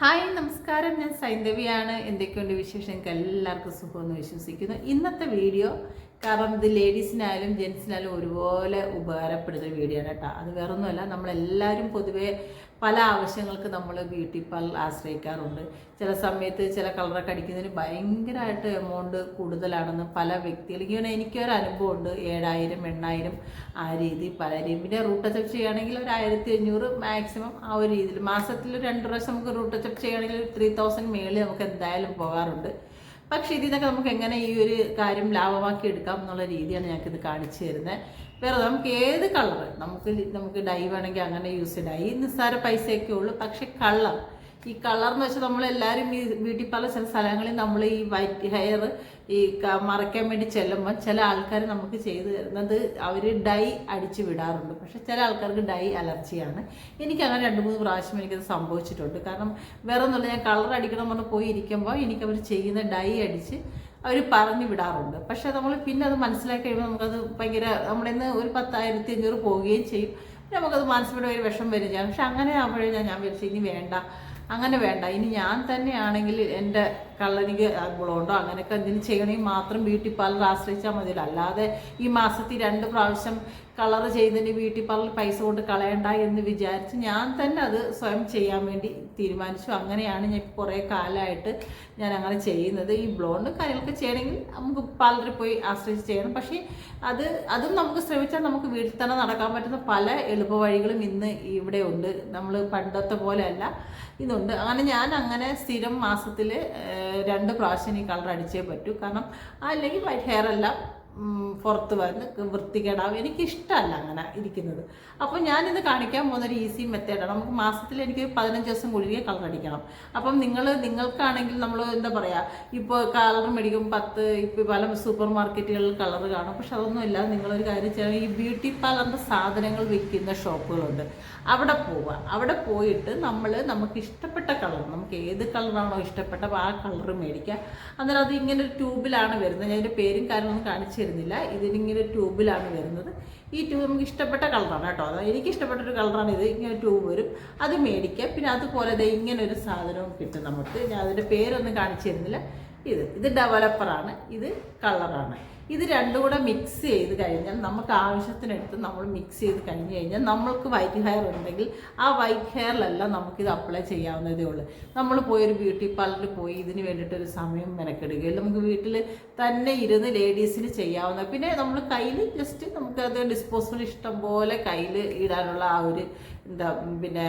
Hi നമസ്കാരം. ഞാൻ സൈന്ധവിയാണ് എന്തൊക്കെയുണ്ട് വിശേഷം? എനിക്ക് എല്ലാവർക്കും സുഖമെന്ന് വിശ്വസിക്കുന്നു. ഇന്നത്തെ വീഡിയോ കാരണം ഇത് ലേഡീസിനായാലും ജെൻസിനായാലും ഒരുപോലെ ഉപകാരപ്പെടുന്ന വീഡിയോ ആണ് കേട്ടോ. അത് വേറൊന്നുമല്ല. നമ്മളെല്ലാവരും പൊതുവേ പല ആവശ്യങ്ങൾക്ക് നമ്മൾ ബ്യൂട്ടി പാർലർ ആശ്രയിക്കാറുണ്ട്. ചില സമയത്ത് ചില കളറൊക്കെ അടിക്കുന്നതിന് ഭയങ്കരമായിട്ട് എമൗണ്ട് കൂടുതലാണെന്ന് പല വ്യക്തികൾ ഇങ്ങനെ എനിക്കൊരു അനുഭവമുണ്ട്. ഏഴായിരം എണ്ണായിരം ആ രീതി പലരെയും പിന്നെ റൂട്ട് അച്ചപ്പ് ചെയ്യുകയാണെങ്കിൽ ഒരു ആയിരത്തി അഞ്ഞൂറ് മാക്സിമം ആ ഒരു രീതിയിൽ. മാസത്തിൽ രണ്ട് പ്രാവശ്യം നമുക്ക് റൂട്ട് അച്ചപ്പ് ചെയ്യുകയാണെങ്കിൽ ത്രീ തൗസൻഡ് മേളിൽ നമുക്ക് എന്തായാലും പോകാറുണ്ട്. പക്ഷേ ഇതിൽ നിന്നൊക്കെ നമുക്ക് എങ്ങനെ ഈ ഒരു കാര്യം ലാഭമാക്കി എടുക്കാം എന്നുള്ള രീതിയാണ് ഞങ്ങൾക്ക് ഇത് കാണിച്ചു തരുന്നത് വേറെ നമുക്ക് ഏത് കളർ നമുക്ക് നമുക്ക് ഡൈ വേണമെങ്കിൽ അങ്ങനെ യൂസ് ചെയ്യാം. ഡൈ നിസ്സാര പൈസയൊക്കെ ഉള്ളൂ. പക്ഷെ കളർ. ഈ കളർ എന്ന് വെച്ചാൽ നമ്മളെല്ലാവരും ഈ ബ്യൂട്ടി പാർലർ ചില സ്ഥലങ്ങളിൽ നമ്മൾ ഈ വൈറ്റ് ഹെയർ ഈ മറയ്ക്കാൻ വേണ്ടി ചെല്ലുമ്പോൾ ചില ആൾക്കാർ നമുക്ക് ചെയ്തു തരുന്നത് അവർ ഡൈ അടിച്ച് വിടാറുണ്ട്. പക്ഷെ ചില ആൾക്കാർക്ക് ഡൈ അലർജിയാണ്. എനിക്ക് അങ്ങനെ രണ്ട് മൂന്ന് പ്രാവശ്യം എനിക്കത് സംഭവിച്ചിട്ടുണ്ട്. കാരണം വേറെ ഒന്നുമില്ല ഞാൻ കളർ അടിക്കണം പറഞ്ഞ് പോയി ഇരിക്കുമ്പോൾ എനിക്ക് അവർ ചെയ്യുന്ന ഡൈ അടിച്ച് അവർ പറഞ്ഞു വിടാറുണ്ട്. പക്ഷെ നമ്മൾ പിന്നെ അത് മനസ്സിലാക്കി കഴിയുമ്പോൾ നമുക്കത് ഭയങ്കര നമ്മുടെ ഇന്ന് ഒരു പത്തായിരത്തി അഞ്ഞൂറ് പോവുകയും ചെയ്യും. നമുക്കത് മനസ്സിലൂടെ ഒരു വിഷം വരികയാണ്. പക്ഷെ അങ്ങനെ ആകുമ്പോഴേ ഞാൻ ഞാൻ വിളിച്ചു ഇനി വേണ്ട. അങ്ങനെ വേണ്ട. ഇനി ഞാൻ തന്നെയാണെങ്കിൽ എന്റെ കള്ളനിക്ക് ബ്ലോണ്ടോ അങ്ങനെയൊക്കെ എന്തെങ്കിലും ചെയ്യണമെങ്കിൽ മാത്രം ബ്യൂട്ടി പാർലർ ആശ്രയിച്ചാൽ മതിയല്ലോ അല്ലാതെ ഈ മാസത്തിൽ രണ്ട് പ്രാവശ്യം കളർ ചെയ്തതിന് ബ്യൂട്ടി പാർലർ പൈസ കൊണ്ട് കളയണ്ട എന്ന് വിചാരിച്ച് ഞാൻ തന്നെ അത് സ്വയം ചെയ്യാൻ വേണ്ടി തീരുമാനിച്ചു. അങ്ങനെയാണ് ഞാൻ കുറേ കാലമായിട്ട് ഞാൻ അങ്ങനെ ചെയ്യുന്നത്. ഈ ബ്ലോണ്ട് കാര്യങ്ങളൊക്കെ ചെയ്യണമെങ്കിൽ നമുക്ക് പാർലറിൽ പോയി ആശ്രയിച്ച് ചെയ്യണം. പക്ഷേ അത് അതും നമുക്ക് ശ്രമിച്ചാൽ നമുക്ക് വീട്ടിൽ തന്നെ നടക്കാൻ പറ്റുന്ന പല എളുപ്പ വഴികളും ഇന്ന് ഇവിടെ ഉണ്ട്. നമ്മൾ പണ്ടത്തെ പോലെയല്ല ഇതുണ്ട് അങ്ങനെ ഞാൻ അങ്ങനെ സ്ഥിരം മാസത്തിൽ രണ്ട് പ്രാവശ്യം ഈ കളർ അടിച്ചേ പറ്റൂ. കാരണം അല്ലെങ്കിൽ വൈറ്റ് ഹെയർ എല്ലാം പുറത്ത് വന്ന് വൃത്തികേടാവും എനിക്കിഷ്ടമല്ല അങ്ങനെ ഇരിക്കുന്നത്. അപ്പം ഞാനിത് കാണിക്കാൻ പോകുന്ന ഒരു ഈസി മെത്തേഡാണ് നമുക്ക് മാസത്തിൽ എനിക്ക് പതിനഞ്ച് ദിവസം കൂടിയേ കളർ അടിക്കണം. അപ്പം നിങ്ങൾ നിങ്ങൾക്കാണെങ്കിൽ നമ്മൾ എന്താ പറയുക ഇപ്പോൾ കളർ മേടിക്കും പത്ത് ഇപ്പോൾ പല സൂപ്പർ മാർക്കറ്റുകളിൽ കളർ കാണും. പക്ഷെ അതൊന്നും ഇല്ല. നിങ്ങളൊരു കാര്യം ചെയ്യണം. ഈ ബ്യൂട്ടി പാർലറിന്റെ സാധനങ്ങൾ വിൽക്കുന്ന ഷോപ്പുകളുണ്ട്. അവിടെ പോവുക. അവിടെ പോയിട്ട് നമ്മൾ നമുക്ക് ഇഷ്ടപ്പെട്ട കളർ നമുക്ക് ഏത് കളറാണോ ഇഷ്ടപ്പെട്ട ആ കളർ മേടിക്കുക. അന്നേരം അത് ഇങ്ങനെ ഒരു ട്യൂബിലാണ് വരുന്നത്. ഞാൻ പേരും കാര്യങ്ങളൊന്നും കാണിച്ചു തരുന്നില്ല ഇതിനിങ്ങനെ ട്യൂബിലാണ് വരുന്നത്. ഈ ട്യൂബ് നമുക്ക് ഇഷ്ടപ്പെട്ട കളറാണ് കേട്ടോ. അതായത് എനിക്ക് ഇഷ്ടപ്പെട്ട ഒരു കളറാണ് ഇത്. ഇങ്ങനെ ട്യൂബ് വരും. അത് മേടിക്കുക പിന്നെ അതുപോലെ ഇത് ഇങ്ങനെ ഒരു സാധനവും കിട്ടും നമുക്ക്. ഞാൻ അതിന്റെ പേരൊന്നും കാണിച്ചു തരുന്നില്ല. ഇത്. ഇത് ഡെവലപ്പറാണ്. ഇത് കളറാണ്. ഇത് രണ്ടും കൂടെ മിക്സ് ചെയ്ത് കഴിഞ്ഞാൽ നമുക്ക് ആവശ്യത്തിനടുത്ത് നമ്മൾ മിക്സ് ചെയ്ത് കഴിഞ്ഞ് കഴിഞ്ഞാൽ നമ്മൾക്ക് വൈറ്റ് ഹെയർ ഉണ്ടെങ്കിൽ ആ വൈറ്റ് ഹെയറിലെല്ലാം നമുക്കിത് അപ്ലൈ ചെയ്യാവുന്നതേ ഉള്ളൂ. നമ്മൾ പോയൊരു ബ്യൂട്ടി പാർലറിൽ പോയി ഇതിന് വേണ്ടിയിട്ട് ഒരു സമയം മെനക്കെടുകയില്ല നമുക്ക് വീട്ടിൽ തന്നെ ഇരുന്ന് ലേഡീസിന് ചെയ്യാവുന്ന പിന്നെ നമ്മൾ കയ്യിൽ ജസ്റ്റ് നമുക്ക് നമുക്കത് ഡിസ്പോസിബിൾ ഇഷ്ടം പോലെ കയ്യിൽ ഇടാനുള്ള ആ ഒരു എന്താ പിന്നെ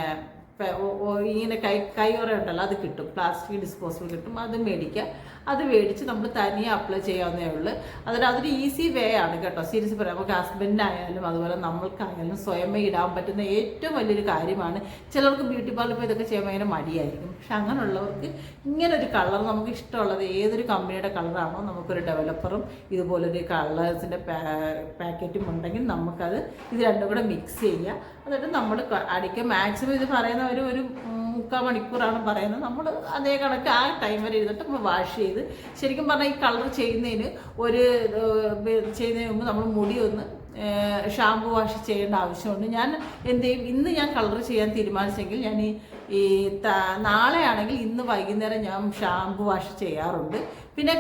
ഇങ്ങനെ കൈ കൈയുറ ഉണ്ടല്ലോ അത് കിട്ടും. പ്ലാസ്റ്റിക് ഡിസ്പോസിബിൾ കിട്ടും അത് മേടിക്കുക അത് മേടിച്ച് നമ്മൾ തനിയെ അപ്ലൈ ചെയ്യാവുന്നേ ഉള്ളൂ. അതിന് അതൊരു ഈസി വേ ആണ് കേട്ടോ. സീരിയസ് പറയാം. നമുക്ക് ഹസ്ബൻഡിനായാലും അതുപോലെ നമ്മൾക്കായാലും സ്വയമേ ഇടാൻ പറ്റുന്ന ഏറ്റവും വലിയൊരു കാര്യമാണ്. ചിലർക്ക് ബ്യൂട്ടി പാർലർ പോയി ഇതൊക്കെ ചെയ്യാൻ ഭയങ്കര മടിയായിരിക്കും. പക്ഷെ അങ്ങനെയുള്ളവർക്ക് ഇങ്ങനെ ഒരു കളർ നമുക്ക് ഇഷ്ടമുള്ളത് ഏതൊരു കമ്പനിയുടെ കളറാണോ നമുക്കൊരു ഡെവലപ്പറും ഇതുപോലൊരു കളേഴ്സിന്റെ പാക്കറ്റും ഉണ്ടെങ്കിൽ നമുക്കത് ഇത് രണ്ടും കൂടെ മിക്സ് ചെയ്യുക എന്നിട്ട് നമ്മുടെ അടിക്കുക മാക്സിമം ഇത് പറയുന്ന ഒരു ഒരു മുക്കാൽ മണിക്കൂറാണ് പറയുന്നത്. നമ്മൾ അതേ കണക്ക് ആ ടൈം വരെ നമ്മൾ വാഷ് ചെയ്ത് ശരിക്കും പറഞ്ഞാൽ ഈ കളർ ചെയ്യുന്നതിന് ഒരു ചെയ്യുന്നതിന് മുമ്പ് നമ്മൾ മുടി ഒന്ന് ഷാമ്പു വാഷ് ചെയ്യേണ്ട ആവശ്യമുണ്ട്. ഞാൻ എന്ത് ചെയ്യും? ഇന്ന് ഞാൻ കളർ ചെയ്യാൻ തീരുമാനിച്ചെങ്കിൽ ഞാൻ ഈ ഈ ത- നാളെയാണെങ്കിൽ ഇന്ന് വൈകുന്നേരം ഞാൻ ഷാമ്പു വാഷ് ചെയ്യാറുണ്ട്. പിന്നെ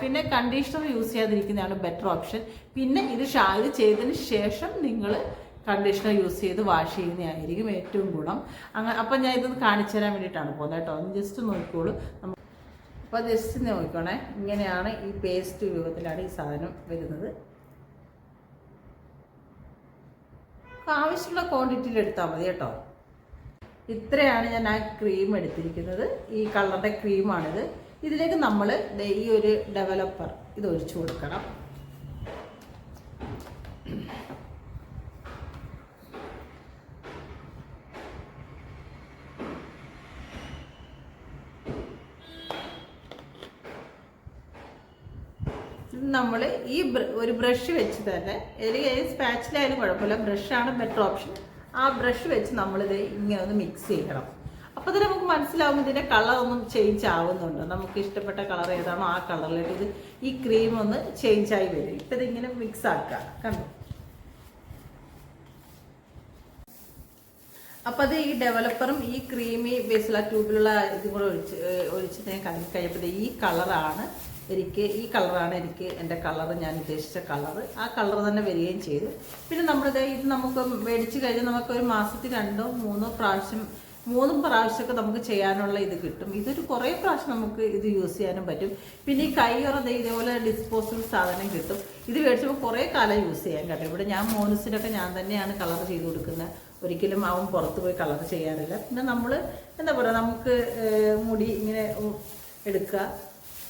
പിന്നെ കണ്ടീഷണർ യൂസ് ചെയ്യാതിരിക്കുന്നതാണ് ബെറ്റർ ഓപ്ഷൻ പിന്നെ ഇത് ഷാ ഇത് ചെയ്തതിന് ശേഷം നിങ്ങൾ കണ്ടീഷണർ യൂസ് ചെയ്ത് വാഷ് ചെയ്യുന്നതായിരിക്കും ഏറ്റവും ഗുണം. അങ്ങനെ അപ്പം ഞാൻ ഇതൊന്ന് കാണിച്ചു തരാൻ വേണ്ടിയിട്ടാണ് പോകുന്നത് കേട്ടോ. ഒന്ന് ജസ്റ്റ് നോക്കിക്കോളൂ. നമുക്ക് അപ്പോൾ ജസ്റ്റ് നോക്കിക്കോണേ. ഇങ്ങനെയാണ് ഈ പേസ്റ്റ് രൂപത്തിലാണ് ഈ സാധനം വരുന്നത്. ആവശ്യമുള്ള ക്വാണ്ടിറ്റിയിൽ എടുത്താൽ മതി കേട്ടോ. ഇത്രയാണ് ഞാൻ ആ ക്രീം എടുത്തിരിക്കുന്നത്. ഈ കളറിന്റെ ക്രീമാണിത് ഇതിലേക്ക് നമ്മൾ ഈ ഒരു ഡെവലപ്പർ ഇത് ഒഴിച്ചു കൊടുക്കണം. നമ്മൾ ഈ ഒരു ബ്രഷ് വെച്ച് തന്നെ അല്ലെങ്കിൽ സ്പാച്ചിലായാലും കുഴപ്പമില്ല ബ്രഷാണ് ബെറ്റർ ഓപ്ഷൻ ആ ബ്രഷ് വെച്ച് നമ്മളിത് ഇങ്ങനെ ഒന്ന് മിക്സ് ചെയ്യണം. അപ്പോൾ തന്നെ നമുക്ക് മനസ്സിലാവും ഇതിന്റെ കളറൊന്നും ചേഞ്ച് ആവുന്നുണ്ട്? നമുക്ക് ഇഷ്ടപ്പെട്ട കളർ ഏതാണോ ആ കളറിലേക്ക് ഇത് ഈ ക്രീം ഒന്ന് ചേഞ്ച് ആയി വരും. ഇപ്പം ഇതിങ്ങനെ മിക്സ് ആക്കുക കണ്ടു? അപ്പോൾ അത് ഈ ഡെവലപ്പറും ഈ ക്രീമി ബേസിലുള്ള ട്യൂബിലുള്ള ഇതും കൂടെ ഒഴിച്ച് ഒഴിച്ചിട്ട് ഞാൻ കഴിഞ്ഞപ്പോൾ ഈ കളറാണ് എനിക്ക് ഈ കളറാണ് എനിക്ക് എന്റെ കളർ ഞാൻ ഉദ്ദേശിച്ച കളർ ആ കളർ തന്നെ വരികയും ചെയ്തു. പിന്നെ നമ്മളിത് ഇത് നമുക്ക് മേടിച്ച് കഴിഞ്ഞാൽ നമുക്ക് ഒരു മാസത്തിൽ രണ്ടോ മൂന്നോ പ്രാവശ്യം മൂന്നും പ്രാവശ്യമൊക്കെ നമുക്ക് ചെയ്യാനുള്ള ഇത് കിട്ടും. ഇതൊരു കുറേ പ്രാവശ്യം നമുക്ക് ഇത് യൂസ് ചെയ്യാനും പറ്റും. പിന്നെ ഈ കൈയുറ ദേ ഇതേപോലെ ഡിസ്പോസിബിൾ സാധനം കിട്ടും. ഇത് മേടിച്ചപ്പോൾ കുറേ കാലം യൂസ് ചെയ്യാൻ കേട്ടോ ഇവിടെ ഞാൻ മോനസിനൊക്കെ ഞാൻ തന്നെയാണ് കളർ ചെയ്ത് കൊടുക്കുന്നത്. ഒരിക്കലും അവൻ പുറത്ത് പോയി കളർ ചെയ്യാറില്ല. പിന്നെ നമ്മൾ എന്താ പറയുക നമുക്ക് മുടി ഇങ്ങനെ എടുക്കുക.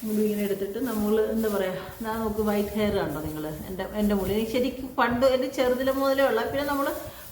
ഇങ്ങനെ എടുത്തിട്ട് നമ്മൾ എന്താ പറയുക ഞാൻ നോക്ക് വൈറ്റ് ഹെയർ കണ്ടോ നിങ്ങൾ എന്റെ എന്റെ മുടി. ശരിക്കും പണ്ട് എന്റെ ചെറുതിലെ മുതലേ ഉള്ള. പിന്നെ നമ്മൾ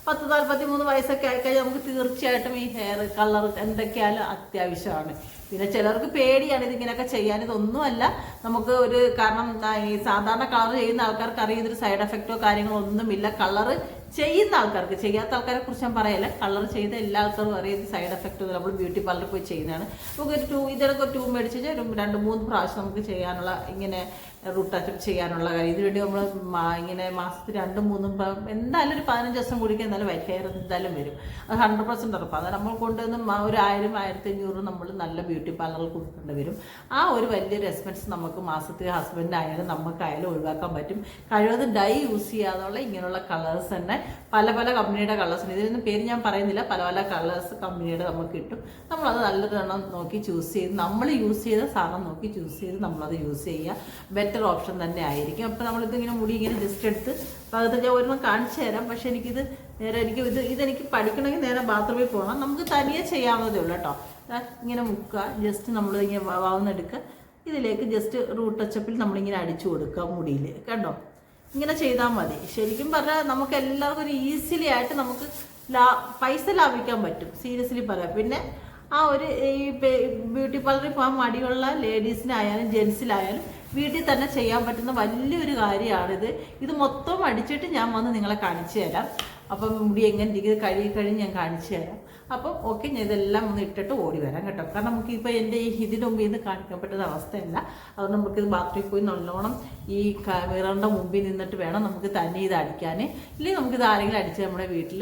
പത്ത് നാൽപ്പത്തി മൂന്ന് വയസ്സൊക്കെ ആയിക്കഴിഞ്ഞാൽ നമുക്ക് തീർച്ചയായിട്ടും ഈ ഹെയർ കളർ എന്തൊക്കെയാലും അത്യാവശ്യമാണ്. പിന്നെ ചിലർക്ക് പേടിയാണ് ഇതിങ്ങനെയൊക്കെ ചെയ്യാൻ. ഇതൊന്നുമല്ല. നമുക്ക് ഒരു കാരണം ഈ സാധാരണ കളർ ചെയ്യുന്ന ആൾക്കാർക്ക് അറിയാം ഇതൊരു സൈഡ് എഫക്റ്റോ കാര്യങ്ങളോ ഒന്നുമില്ല. കളറ് ചെയ്യുന്ന ആൾക്കാർക്ക് ചെയ്യാത്ത ആൾക്കാരെ കുറിച്ച് ഞാൻ പറയല്ല. കളർ ചെയ്ത എല്ലാ ആൾക്കാർക്കും അറിയാം ഇത് സൈഡ് എഫക്റ്റ് നമ്മൾ ബ്യൂട്ടി പാർലറിൽ പോയി ചെയ്യുന്നതാണ്. നമുക്ക് ഒരു ടൂ ഇതിനൊക്കെ ടൂ മേടിച്ച് കഴിഞ്ഞാൽ രണ്ട് മൂന്ന് പ്രാവശ്യം നമുക്ക് ചെയ്യാനുള്ള ഇങ്ങനെ റൂട്ട് അച്ചപ്പ് ചെയ്യാനുള്ള കാര്യം. ഇതിനുവേണ്ടി നമ്മൾ ഇങ്ങനെ മാസത്തിൽ രണ്ടും മൂന്നും എന്തായാലും ഒരു പതിനഞ്ച് ദിവസം കൂടിക്ക് എന്തായാലും വൈറ്റ് ഹെയർ എന്തായാലും വരും. അത് ഹൺഡ്രഡ് പെർസെന്റ് ഉറപ്പാണ് നമ്മൾ കൊണ്ടുവന്ന് ഒരു ആയിരം ആയിരത്തി അഞ്ഞൂറ് നമ്മൾ നല്ല ബ്യൂട്ടി പാർലറിൽ കൊടുക്കേണ്ടി വരും. ആ ഒരു വലിയൊരു എക്സ്പെൻസ് നമുക്ക് മാസത്തിൽ ഹസ്ബൻഡായാലും നമുക്കായാലും ഒഴിവാക്കാൻ പറ്റും. കഴിവതും ഡൈ യൂസ് ചെയ്യാതുള്ള ഇങ്ങനെയുള്ള കളേഴ്സ് തന്നെ പല പല കമ്പനിയുടെ കളേഴ്സ് ഉണ്ട്. ഇതിനൊന്നും പേര് ഞാൻ പറയുന്നില്ല. പല പല കളേഴ്സ് കമ്പനിയുടെ നമുക്ക് കിട്ടും. നമ്മളത് നല്ലൊരെണ്ണം നോക്കി ചൂസ് ചെയ്ത് നമ്മൾ യൂസ് ചെയ്ത സാധനം നോക്കി ചൂസ് ചെയ്ത് നമ്മളത് യൂസ് ചെയ്യുക. ബെറ്റർ ഓപ്ഷൻ തന്നെ ആയിരിക്കും. അപ്പോൾ നമ്മളിതിങ്ങനെ മുടി ഇങ്ങനെ ജസ്റ്റ് എടുത്ത് പകുതി ഞാൻ ഒരെണ്ണം കാണിച്ചു തരാം. പക്ഷേ എനിക്കിത് നേരെ എനിക്ക് ഇത് ഇതെനിക്ക് പഠിക്കണമെങ്കിൽ നേരെ ബാത്റൂമിൽ പോകണം. നമുക്ക് തനിയെ ചെയ്യാവുന്നതേ ഉള്ളൂ കേട്ടോ. ഇങ്ങനെ മുക്കുക. ജസ്റ്റ് നമ്മൾ ഇങ്ങനെ വാവുന്നെടുക്കുക ഇതിലേക്ക് ജസ്റ്റ് റൂട്ട് ടച്ചപ്പിൽ നമ്മളിങ്ങനെ അടിച്ചു കൊടുക്കുക മുടിയിൽ കണ്ടോ? ഇങ്ങനെ ചെയ്താൽ മതി. ശരിക്കും പറഞ്ഞാൽ നമുക്ക് എല്ലാവർക്കും ഒരു ഈസിലി ആയിട്ട് നമുക്ക് ലാ പൈസ ലാഭിക്കാൻ പറ്റും. സീരിയസ്ലി പറയാം. പിന്നെ ആ ഒരു ഈ ബ്യൂട്ടി പാർലറിൽ പോകാൻ മടിയുള്ള ലേഡീസിനായാലും ജെൻസിലായാലും വീട്ടിൽ തന്നെ ചെയ്യാൻ പറ്റുന്ന വലിയൊരു കാര്യമാണിത് ഇത് മൊത്തം അടിച്ചിട്ട് ഞാൻ വന്ന് നിങ്ങളെ കാണിച്ചു തരാം. അപ്പം മുടി എങ്ങനെ ഇരിക്കുന്നത് കഴുകി കഴിഞ്ഞ് ഞാൻ കാണിച്ചു തരാം. അപ്പം ഓക്കെ ഞാൻ ഇതെല്ലാം ഒന്ന് ഇട്ടിട്ട് ഓടി വരാം കേട്ടോ. കാരണം നമുക്ക് ഇപ്പോൾ എന്റെ ഈ ഇതിന്റെ മുമ്പിൽ നിന്ന് കാണിക്കാൻ പറ്റുന്ന അവസ്ഥയല്ല. അതുകൊണ്ട് നമുക്കിത് ബാത്റൂമിൽ പോയി നല്ലോണം ഈ മിററിന്റെ മുമ്പിൽ നിന്നിട്ട് വേണം നമുക്ക് തന്നെ ഇത് അടിക്കാൻ ഇല്ലെങ്കിൽ നമുക്കിത് ആരെങ്കിലും അടിച്ച് നമ്മുടെ വീട്ടിൽ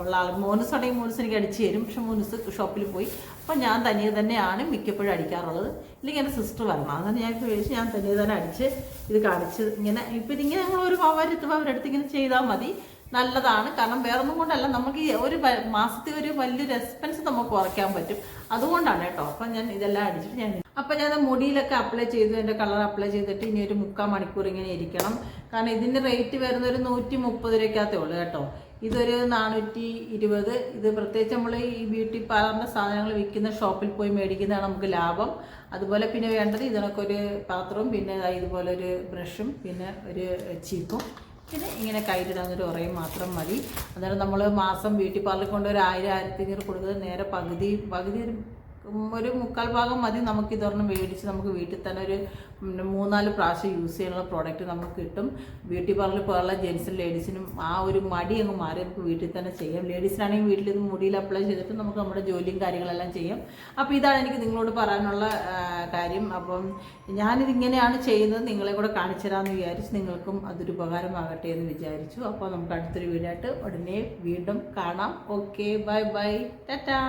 ഉള്ള ആൾ മോനസ് ഉണ്ടെങ്കിൽ മോനസ് എനിക്ക് അടിച്ച് തരും. പക്ഷെ മോനസ് ഷോപ്പിൽ പോയി. അപ്പം ഞാൻ തനിയെ തന്നെയാണ് മിക്കപ്പോഴും അടിക്കാറുള്ളത്. ഇല്ലെങ്കിൽ എന്റെ സിസ്റ്റർ വരണം. അതാണ് ഞാൻ ചോദിച്ചു ഞാൻ തനിയെ തന്നെ അടിച്ച് ഇത് കാണിച്ച് ഇങ്ങനെ ഇപ്പം ഇതിങ്ങനെ ഞങ്ങൾ ഒരു പവരെത്തുമ്പോൾ അവരെടുത്ത് ഇങ്ങനെ ചെയ്താൽ മതി. നല്ലതാണ്. കാരണം വേറൊന്നും കൊണ്ടല്ല നമുക്ക് ഈ ഒരു മാസത്തെ ഒരു വലിയൊരു എക്സ്പെൻസ് നമുക്ക് കുറയ്ക്കാൻ പറ്റും. അതുകൊണ്ടാണ് കേട്ടോ. അപ്പം ഞാൻ ഇതെല്ലാം അടിച്ചിട്ട് ഞാൻ അപ്പം ഞാൻ മുടിയിലൊക്കെ അപ്ലൈ ചെയ്തു എന്റെ കളർ അപ്ലൈ ചെയ്തിട്ട് ഇനി ഒരു മുക്കാൽ മണിക്കൂർ ഇങ്ങനെ ഇരിക്കണം. കാരണം ഇതിന്റെ റേറ്റ് വരുന്ന ഒരു നൂറ്റി മുപ്പത് രൂപയ്ക്കകത്തേ ഉള്ളൂ കേട്ടോ. ഇതൊരു നാനൂറ്റി ഇരുപത്. ഇത് പ്രത്യേകിച്ച് നമ്മൾ ഈ ബ്യൂട്ടി പാർലറിന്റെ സാധനങ്ങൾ വിൽക്കുന്ന ഷോപ്പിൽ പോയി മേടിക്കുന്നതാണ് നമുക്ക് ലാഭം. അതുപോലെ പിന്നെ വേണ്ടത് ഇതിനൊക്കെ ഒരു പാത്രവും പിന്നെ ഇതുപോലെ ഒരു ബ്രഷും പിന്നെ ഒരു ചീപ്പും. പിന്നെ ഇങ്ങനെ കയ്യിലിടാന്നൊരു ഉറയും മാത്രം മതി. അന്നേരം നമ്മൾ മാസം ബ്യൂട്ടി പാർലറിൽ കൊണ്ട് ഒരു ആയിരം ആയിരത്തി അഞ്ഞൂറ് കൊടുക്കുന്നത് നേരെ പകുതി പകുതി ഒരു ഒരു മുക്കാൽ ഭാഗം മതി നമുക്ക് ഇതൊരെണ്ണം മേടിച്ച് നമുക്ക് വീട്ടിൽ തന്നെ ഒരു മൂന്നാൽ പ്രാവശ്യം യൂസ് ചെയ്യാനുള്ള പ്രോഡക്റ്റ് നമുക്ക് കിട്ടും. ബ്യൂട്ടി പാർലറിൽ പോലുള്ള ജെൻസിനും ലേഡീസിനും ആ ഒരു മടി അങ്ങ് മാറി നമുക്ക് വീട്ടിൽ തന്നെ ചെയ്യാം. ലേഡീസിനാണെങ്കിൽ വീട്ടിൽ ഇത് മുടിയിൽ അപ്ലൈ ചെയ്തിട്ട് നമുക്ക് നമ്മുടെ ജോലിയും കാര്യങ്ങളെല്ലാം ചെയ്യാം. അപ്പോൾ ഇതാണ് എനിക്ക് നിങ്ങളോട് പറയാനുള്ള കാര്യം. അപ്പം ഞാനിത് ഇങ്ങനെയാണ് ചെയ്യുന്നത്. നിങ്ങളെ കൂടെ കാണിച്ചു തരാമെന്ന് വിചാരിച്ചു നിങ്ങൾക്കും അതൊരു ഉപകാരമാകട്ടെ എന്ന് വിചാരിച്ചു. അപ്പോൾ നമുക്ക് അടുത്തൊരു വീടായിട്ട് ഉടനെ വീണ്ടും കാണാം. Okay bye bye Tata